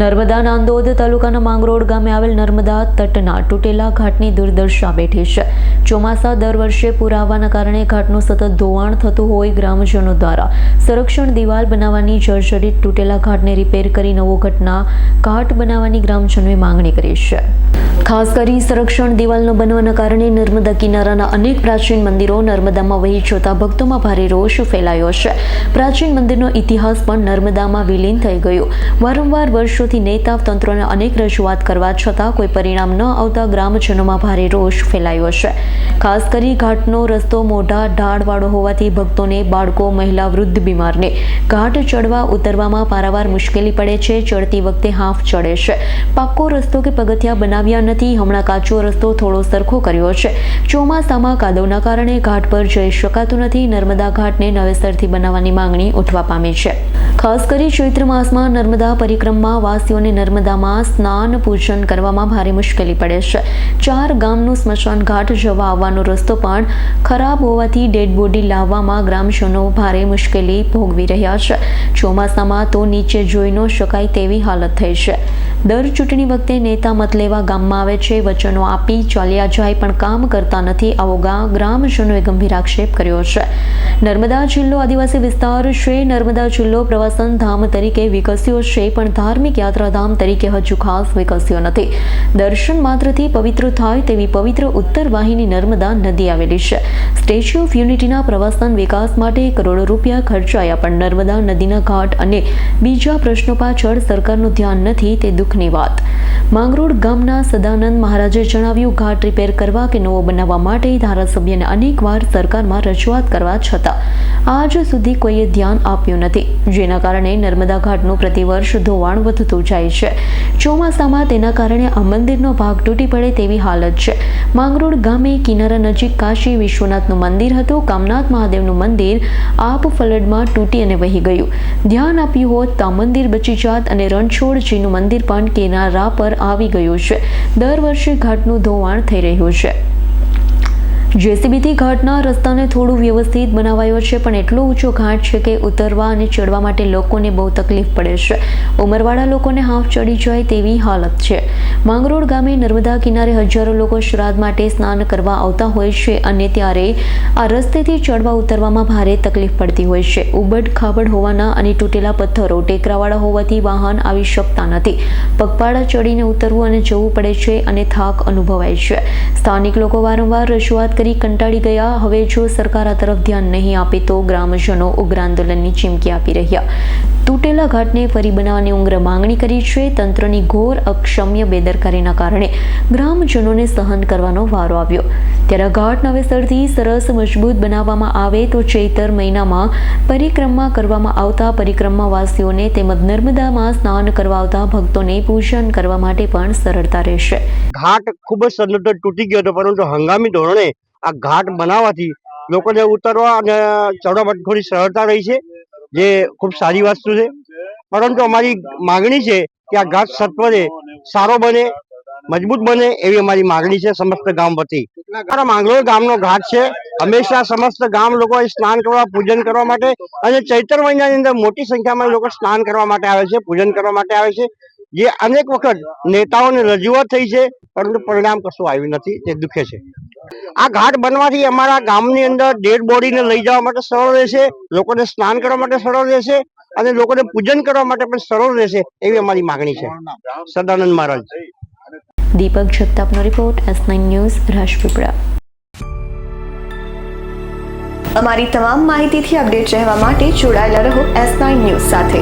નર્મદા નાંદોદ તાલુકાના માંગરોળ ગામે આવેલ નર્મદા તટના તૂટેલા ઘાટની દુર્દશા બેઠી છે. ચોમાસા દર વર્ષે પૂર આવવાના કારણે ઘાટનું સતત ધોવાણ થતું હોય ગ્રામજનો દ્વારા. સંરક્ષણ દિવાલ બનાવવાની જર્જરિત તૂટેલા ઘાટને રિપેર કરી નવો ઘટના ઘાટ બનાવવાની ગ્રામજનોએ માંગણી કરી છે. ખાસ કરી સંરક્ષણ દિવાલનો બનવાના કારણે નર્મદા કિનારાના અનેક પ્રાચીન મંદિરો નર્મદામાં વહી જતા ભક્તોમાં ભારે રોષ ફેલાયો છે. પ્રાચીન મંદિરનો ઇતિહાસ પણ નર્મદામાં વિલીન થઈ ગયો. વારંવાર વર્ષોથી નેતા, તંત્રોને અનેક રજૂઆત કરવા છતાં કોઈ પરિણામ ન આવતા ગ્રામજનોમાં ભારે રોષ ફેલાયો છે. ખાસ કરી ઘાટનો રસ્તો મોઢા ઢાળવાળો હોવાથી ભક્તોને બાળકો, મહિલા વૃદ્ધ બીમારને ઘાટ ચડવા ઉતરવામાં પારાવાર મુશ્કેલી પડે છે. ચડતી વખતે હાફ ચડે છે. પાક્કો રસ્તો કે પગથિયા બનાવ્યા નથી. હમણાં કાચો રસ્તો થોડો સરખો કર્યો છે. ચોમાસામાં કાદવના કારણે ઘાટ પર જઈ શકાતું નથી. નર્મદા ઘાટને નવેસરથી બનાવવાની માંગણી ઉઠવા પામી છે. ખાસ કરી ચૈત્ર માસમાં નર્મદા પરિક્રમા, વાસીઓને નર્મદામાં સ્નાન પૂજન કરવામાં ભારે મુશ્કેલી પડે છે. ચાર ગામનું સ્મશાન ઘાટ જવા આવવાનો રસ્તો પણ ખરાબ હોવાથી ડેડ બોડી લાવવામાં ગ્રામજનો ભારે મુશ્કેલી ભોગવી રહ્યા છે. ચોમાસામાં તો નીચે જોઈ ન શકાય તેવી હાલત થઈ છે. દર ચૂંટણી વખતે નેતા મત લેવા ગામમાં આવે છે, વચનો આપી ચાલ્યા જાય પણ કામ કરતા નથી, આવો ગા ગ્રામજનોએ ગંભીર આક્ષેપ કર્યો છે. નર્મદા જિલ્લો આદિવાસી વિસ્તાર છે, નર્મદા જિલ્લો પ્રવાસન ધામ તરીકે વિકસ્યો છે, પણ ધાર્મિક યાત્રાધામ તરીકે હજુ ખાસ વિકસ્યો નથી. દર્શન માત્રથી પવિત્ર થાય તેવી પવિત્ર ઉત્તર વાહિની નર્મદા નદી આવેલી છે. સ્ટેચ્યુ ઓફ યુનિટીના પ્રવાસન વિકાસ માટે કરોડો રૂપિયા ખર્ચાયા, પણ નર્મદા નદીના ઘાટ અને બીજા પ્રશ્નો પાછળ સરકારનું ધ્યાન નથી, તે દુઃખની વાત. માંગરોળ ગામના સદાનંદ મહારાજે જણાવ્યું, ઘાટ રિપેર કરવા કે નવો બનાવવા માટે ધારાસભ્યને અનેકવાર સરકારમાં રજૂઆત કરવા છતાં, આજ સુધી કોઈએ ધ્યાન આપ્યું નથી. જેના કારણે નર્મદા ઘાટનું પ્રતિવર્ષ ધોવાણ વધતું જાય છે. ચોમાસામાં તેના કારણે આ મંદિરનો ભાગ તૂટી પડે તેવી હાલત છે. માંગરોળ ગામે કિનારા નજીક કાશી વિશ્વનાથનું મંદિર હતું. કામનાથ મહાદેવનું મંદિર આપ ફલડમાં તૂટી અને વહી ગયું. ધ્યાન આપ્યું હોત તો મંદિર બચી જાત અને રણછોડજીનું મંદિર પણ કિનારા પર આવી ગયું છે. દર વર્ષે ઘાટનું ધોવાણ થઈ રહ્યું છે. જેસીબીથી ઘાટના રસ્તાને થોડું વ્યવસ્થિત બનાવાયો છે, પણ એટલો ઊંચો ઘાટ છે કે ઉતરવા અને ચડવા માટે લોકોને બહુ તકલીફ પડે છે. ઉંમરવાળા લોકોને હાફ ચડી જાય તેવી હાલત છે. માંગરોળ ગામે નર્મદા કિનારે હજારો લોકો શ્રાદ્ધ માટે સ્નાન કરવા આવતા હોય છે અને ત્યારે આ રસ્તેથી ચડવા ઉતરવામાં ભારે તકલીફ પડતી હોય છે. ઉબડ ખાબડ હોવાના અને તૂટેલા પથ્થરો, ટેકરાવાળા હોવાથી વાહન આવી શકતા નથી. પગપાળા ચડીને ઉતરવું અને જવું પડે છે અને થાક અનુભવાય છે. સ્થાનિક લોકો વારંવાર રજૂઆત કરી કંટાળી ગયા. હવે જો સરકાર આ તરફ ધ્યાન નહીં આપે તો ગ્રામજનો ઉગ્ર આંદોલનની ચીમકી આપી રહ્યા. તૂટેલા ઘાટને ફરી બનાવવાની ઉગ્ર માંગણી કરી છે. તંત્રની ઘોર અક્ષમ્ય બેદરકારીના કારણે ગ્રામજનોને સહન કરવાનો વારો આવ્યો. ત્યારે ઘાટ નવેસરથી સરસ મજબૂત બનાવવામાં આવે તો ચૈતર મહિનામાં પરિક્રમા કરવામાં આવતા પરિક્રમાવાસીઓને તેમજ નર્મદામાં સ્નાન કરવા આવતા ભક્તોને પૂજન કરવા માટે પણ સરળતા રહેશે. ઘાટ ખૂબ જ સદંતર તૂટી ગયો હતો, પરંતુ હંગામી ધોરણે આ ઘાટ બનાવવાથી લોકોને ઉતરવા અને ચડવા થોડી સરળતા રહી છે, જે ખૂબ સારી વસ્તુ છે. પરંતુ અમારી માગણી છે કે આ ઘાટ સત્વરે સારો બને, મજબૂત બને એવી અમારી માગણી છે સમસ્ત ગામ વતી. અમારા માંગરોળ ગામનો ઘાટ છે. હંમેશા સમસ્ત ગામ લોકો સ્નાન કરવા, પૂજન કરવા માટે અને ચૈત્ર મહિનાની અંદર મોટી સંખ્યામાં લોકો સ્નાન કરવા માટે આવે છે, પૂજન કરવા માટે આવે છે. જે અનેક વખત નેતાઓને રજૂઆત થઈ છે, પરંતુ પરિણામ કશું આવ્યું નથી, તે દુખે છે. આ ઘાટ બનવાથી અમારા ગામની અંદર ડેડ બોડીને લઈ જવા માટે સરળ રહેશે, લોકોને સ્નાન કરવા માટે સરળ રહેશે અને લોકોને પૂજન કરવા માટે પણ સરળ રહેશે એવી અમારી માગણી છે. Sadanand Maharaj. Deepak જગતાપનો report, S nine news, Rajpipla. અમારી તમામ માહિતીથી અપડેટ રહેવા માટે જોડાયેલા રહો એસ નાઇન ન્યૂઝ સાથે.